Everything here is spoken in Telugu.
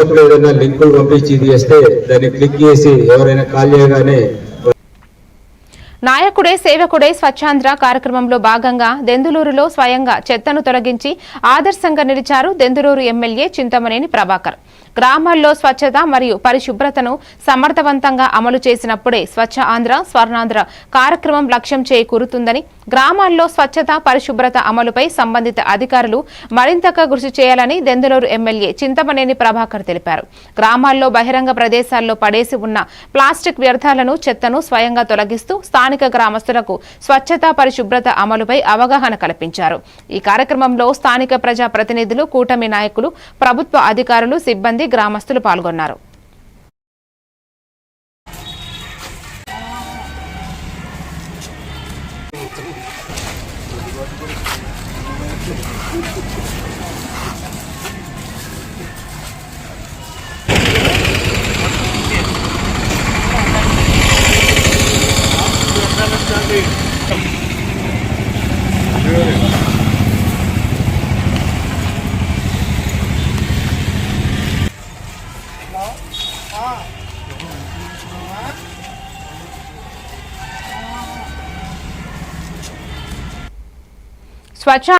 ఏదైనా లింకులు పంపించి ఇది చేస్తే దాన్ని క్లిక్ చేసి ఎవరైనా కాల్ చేయగానే నాయకుడే సేవకుడే స్వచ్ఛాంధ్ర కార్యక్రమంలో భాగంగా దెందులూరులో స్వయంగా చెత్తను తొలగించి ఆదర్శంగా నిలిచారు దెందులూరు ఎమ్మెల్యే చింతమనేని ప్రభాకర్. గ్రామాల్లో స్వచ్ఛత మరియు పరిశుభ్రతను సమర్థవంతంగా అమలు చేసినప్పుడే స్వచ్ఛ ఆంధ్ర స్వర్ణాంధ్ర కార్యక్రమం లక్ష్యం చేకూరుతుందని గ్రామాల్లో స్వచ్ఛత పరిశుభ్రత అమలుపై సంబంధిత అధికారులు మరింతగా కృషి చేయాలని దెందులూరు ఎమ్మెల్యే చింతమనేని ప్రభాకర్ తెలిపారు. గ్రామాల్లో బహిరంగ ప్రదేశాల్లో పడేసి ఉన్న ప్లాస్టిక్ వ్యర్థాలను చెత్తను స్వయంగా తొలగిస్తూ స్థానిక గ్రామస్తులకు స్వచ్ఛత పరిశుభ్రత అమలుపై అవగాహన కల్పించారు. ఈ కార్యక్రమంలో స్థానిక ప్రజా ప్రతినిధులు కూటమి నాయకులు ప్రభుత్వ అధికారులు సిబ్బంది గ్రామస్తులు పాల్గొన్నారు. స్వచ్ఛ